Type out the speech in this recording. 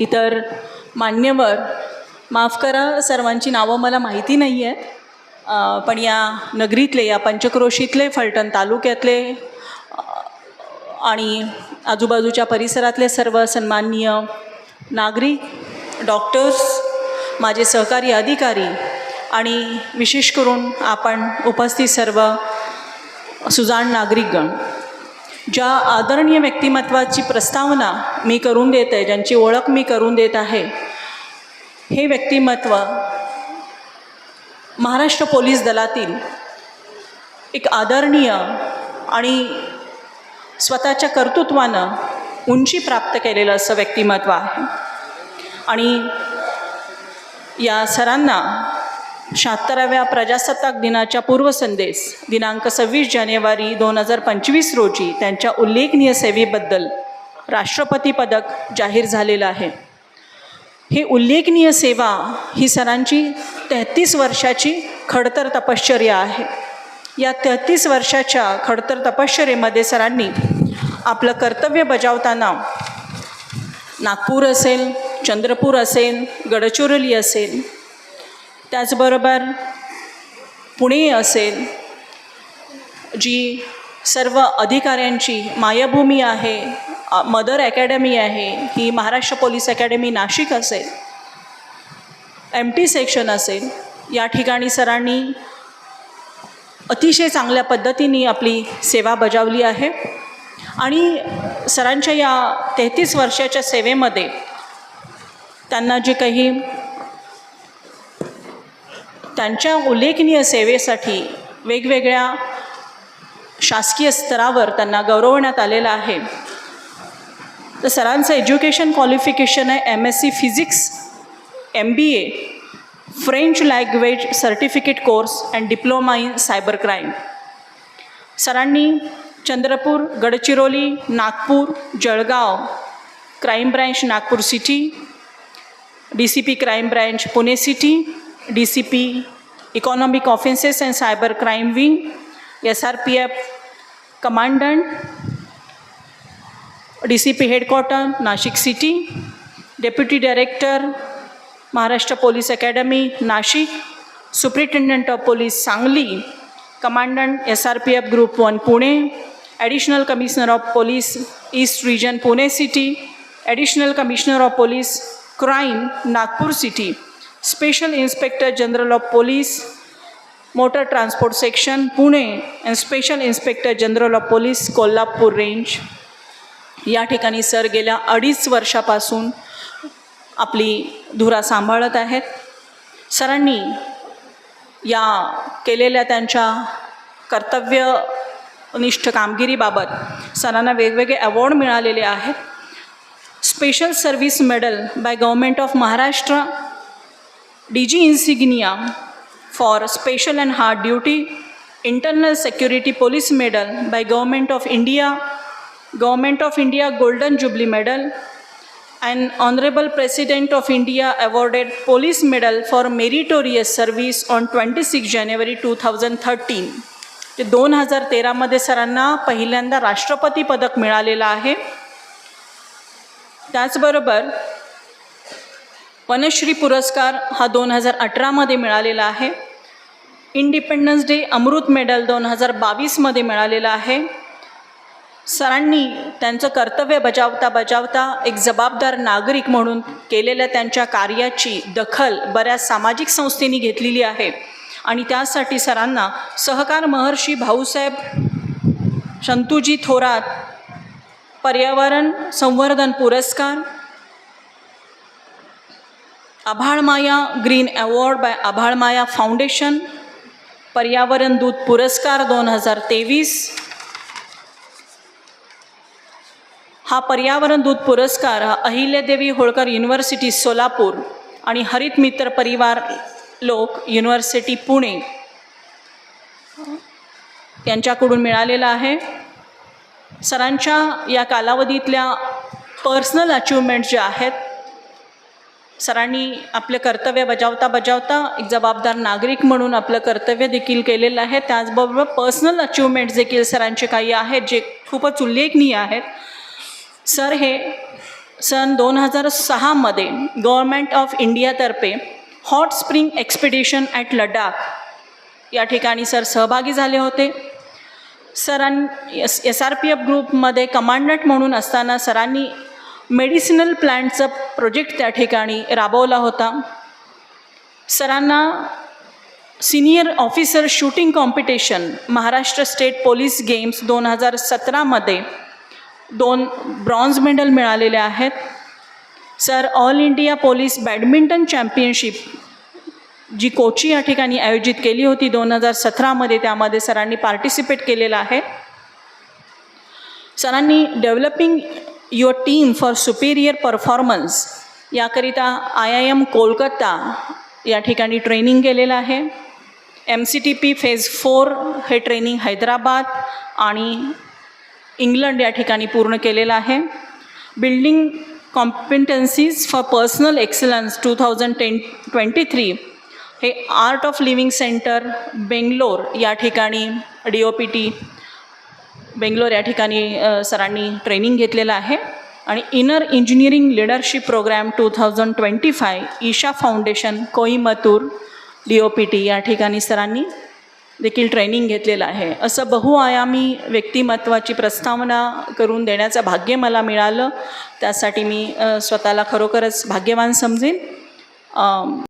इतर मान्यवर माफ करा सर्वांची नावं मला माहिती नाही आहेत पण या नगरीतले या पंचक्रोशीतले फलटण तालुक्यातले आणि आजूबाजूच्या परिसरातले सर्व सन्माननीय नागरिक डॉक्टर्स माझे सहकारी अधिकारी आणि विशेष करून आपण उपस्थित सर्व सुजाण नागरिकगण. ज्या आदरणीय व्यक्तिमत्वाची प्रस्तावना मी करून देत आहे ज्यांची ओळख मी करून देत आहे हे व्यक्तिमत्व महाराष्ट्र पोलीस दलातील एक आदरणीय आणि स्वतःच्या कर्तृत्वानं उंची प्राप्त केलेलं असं व्यक्तिमत्व आहे. आणि या सरांना शहात्तराव्या प्रजासत्ताक दिनाच्या पूर्वसंदेश दिनांक सव्वीस जानेवारी दोन हजार पंचवीस रोजी त्यांच्या उल्लेखनीय सेवेबद्दल राष्ट्रपती पदक जाहीर झालेलं आहे. ही उल्लेखनीय सेवा ही सरांची तेहतीस वर्षाची खडतर तपश्चर्या आहे. या तेहतीस वर्षाच्या खडतर तपश्चर्येमध्ये सरांनी आपलं कर्तव्य बजावताना नागपूर असेल चंद्रपूर असेल गडचिरोली असेल त्याचबरोबर पुणे असेल जी सर्व अधिकाऱ्यांची मायभूमी आहे मदर अकॅडमी आहे ही महाराष्ट्र पोलीस अकॅडमी नाशिक असेल एम टी सेक्शन असेल या ठिकाणी सरांनी अतिशय चांगल्या पद्धतीने आपली सेवा बजावली आहे. आणि सरांच्या या तेहतीस वर्षाच्या सेवेमध्ये त्यांना जे काही त्यांच्या उल्लेखनीय सेवेसाठी वेगवेगळ्या शासकीय स्तरावर त्यांना गौरवण्यात आलेलं आहे. तर सरांचं एज्युकेशन क्वालिफिकेशन आहे M S C physics M B A French language certificate course and diploma in cyber crime सरांनी Chandrapur Gadchiroli Nagpur Jalgaon crime branch Nagpur city D C P crime branch Pune city DCP, Economic Offences and Cyber Crime Wing, SRPF Commandant, DCP Headquarter, Nashik City, Deputy Director, Maharashtra Police Academy, Nashik, Superintendent of Police Sangli, Commandant SRPF Group 1 Pune, Additional Commissioner of Police East Region Pune City, Additional Commissioner of Police Crime Nagpur City. Special inspector general of police motor transport section Pune and special inspector general of police Kolhapur range या ठिकाणी sir गेल्या अडीच वर्षापासून आपली धुरा सांभाळत आहेत. सरांनी या केलेल्या त्यांच्या कर्तव्यनिष्ठ कामगिरीबाबत सरांना वेगवेगळे अवॉर्ड मिळालेले आहेत. Special service medal by government of Maharashtra D G insignia for special and hard duty internal security police medal by government of India government of India golden jubilee medal and honourable president of India awarded police medal for meritorious service on twenty six January two thousand thirteen ते दोन हजार तेरामध्ये सरांना पहिल्यांदा राष्ट्रपती पदक मिळालेलं आहे. त्याचबरोबर वनश्री पुरस्कार हा दोन हजार अठरामध्ये मिळालेला आहे. इंडिपेंडन्स डे अमृत मेडल दोन हजार बावीसमध्ये मिळालेला आहे. सरांनी त्यांचं कर्तव्य बजावता बजावता एक जबाबदार नागरिक म्हणून केलेल्या त्यांच्या कार्याची दखल बऱ्याच सामाजिक संस्थेनी घेतलेली आहे. आणि त्यासाठी सरांना सहकार महर्षी भाऊसाहेब शंतूजी थोरात पर्यावरण संवर्धन पुरस्कार Aabhalmaya green award by Aabhalmaya foundation पर्यावरण दूत पुरस्कार दोन हजार तेवीस. हा पर्यावरण दूत पुरस्कार हा अहिल्यादेवी होळकर युनिव्हर्सिटी सोलापूर आणि हरित मित्र परिवार लोक युनिव्हर्सिटी पुणे यांच्याकडून मिळालेला आहे. सरांच्या या कालावधीतल्या पर्सनल अचिव्हमेंट ज्या आहेत सरांनी आपले कर्तव्य बजावता बजावता एक जबाबदार नागरिक म्हणून आपलं कर्तव्य देखील केलेलं आहे. त्याचबरोबर पर्सनल अचिव्हमेंट्स देखील सरांचे काही आहेत जे खूपच उल्लेखनीय आहेत. सर हे सन दोन हजार सहामध्ये government of इंडियातर्फे hot spring expedition at Ladakh या ठिकाणी सर सहभागी झाले होते. सरां S S R P F ग्रुपमध्ये कमांडंट म्हणून असताना सरांनी मेडिसिनल प्लॅन्टचं प्रोजेक्ट त्या ठिकाणी राबवला होता. सरांना senior officer shooting competition Maharashtra state police games दोन हजार सतरामध्ये दोन ब्रॉन्झ मेडल मिळालेले आहेत. Sir all India police badminton championship जी कोची या ठिकाणी आयोजित केली होती दोन हजार सतरामध्ये त्यामध्ये सरांनी पार्टिसिपेट केलेलं आहे. सरांनी developing your team for superior performance याकरिता आय आय एम कोलकाता या ठिकाणी ट्रेनिंग केलेलं आहे. M C T P phase four हे ट्रेनिंग हैदराबाद आणि इंग्लंड या ठिकाणी पूर्ण केलेलं आहे. Building competencies for personal excellence two thousand ten twenty three हे art of living centre Bangalore या ठिकाणी D O P T Bangalore या ठिकाणी सरांनी ट्रेनिंग घेतलेलं आहे. आणि inner engineering leadership programme two thousand twenty five Isha foundation Coimbatore D O P T या ठिकाणी सरांनी देखील ट्रेनिंग घेतलेलं आहे. असं बहुआयामी व्यक्तिमत्वाची प्रस्तावना करून देण्याचं भाग्य मला मिळालं. त्यासाठी मी स्वतःला खरोखरच भाग्यवान समजेन.